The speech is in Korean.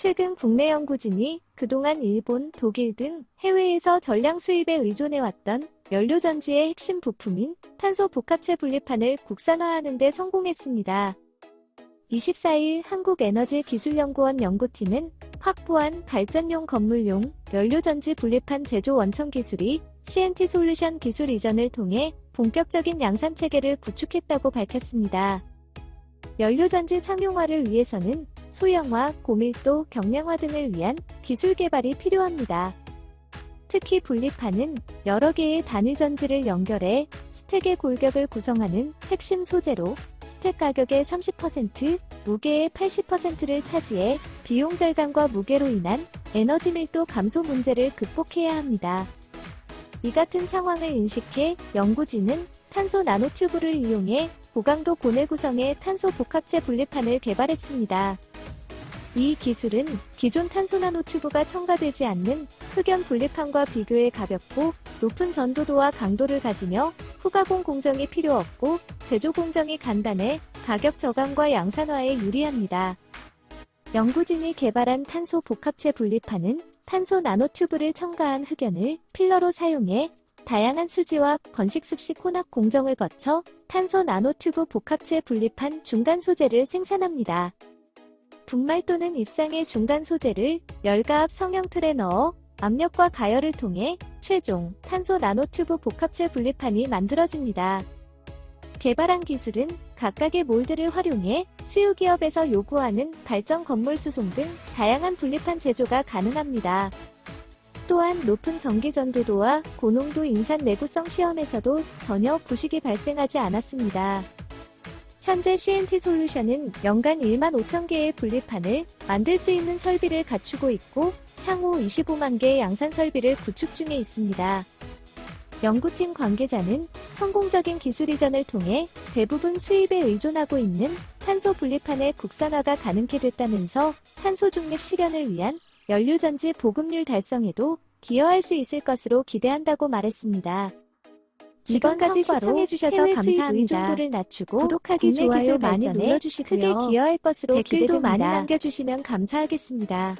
최근 국내 연구진이 그동안 일본, 독일 등 해외에서 전량 수입에 의존해왔던 연료전지의 핵심 부품인 탄소 복합체 분리판을 국산화하는 데 성공했습니다. 24일 한국에너지기술연구원 연구팀은 확보한 발전용 건물용 연료전지 분리판 제조 원천 기술이 CNT 솔루션 기술 이전을 통해 본격적인 양산 체계를 구축했다고 밝혔습니다. 연료전지 상용화를 위해서는 소형화, 고밀도, 경량화 등을 위한 기술 개발이 필요합니다. 특히 분리판은 여러 개의 단위 전지를 연결해 스택의 골격을 구성하는 핵심 소재로 스택 가격의 30%, 무게의 80%를 차지해 비용 절감과 무게로 인한 에너지 밀도 감소 문제를 극복해야 합니다. 이 같은 상황을 인식해 연구진은 탄소 나노튜브를 이용해 고강도 고내 구성의 탄소 복합체 분리판을 개발했습니다. 이 기술은 기존 탄소 나노 튜브가 첨가되지 않는 흑연 분리판과 비교해 가볍고 높은 전도도와 강도를 가지며 후가공 공정이 필요 없고 제조 공정이 간단해 가격 저감과 양산화에 유리합니다. 연구진이 개발한 탄소 복합체 분리판은 탄소 나노 튜브를 첨가한 흑연을 필러로 사용해 다양한 수지와 건식 습식 혼합 공정을 거쳐 탄소 나노 튜브 복합체 분리판 중간 소재를 생산합니다. 분말 또는 입상의 중간 소재를 열가압 성형 틀에 넣어 압력과 가열을 통해 최종 탄소 나노튜브 복합체 분리판이 만들어집니다. 개발한 기술은 각각의 몰드를 활용해 수요 기업에서 요구하는 발전 건물 수송 등 다양한 분리판 제조가 가능합니다. 또한 높은 전기 전도도와 고농도 인산 내구성 시험에서도 전혀 부식이 발생하지 않았습니다. 현재 CNT 솔루션은 연간 1만 5천 개의 분리판을 만들 수 있는 설비를 갖추고 있고 향후 25만 개의 양산 설비를 구축 중에 있습니다. 연구팀 관계자는 성공적인 기술 이전을 통해 대부분 수입에 의존하고 있는 탄소 분리판의 국산화가 가능케 됐다면서 탄소 중립 실현을 위한 연료전지 보급률 달성에도 기여할 수 있을 것으로 기대한다고 말했습니다. 지금까지 시청해주셔서 감사합니다. 의존도를 낮추고 구독하기, 좋아요 많이 눌러주시고요. 크게 기여할 것으로 댓글도. 많이 남겨주시면 감사하겠습니다.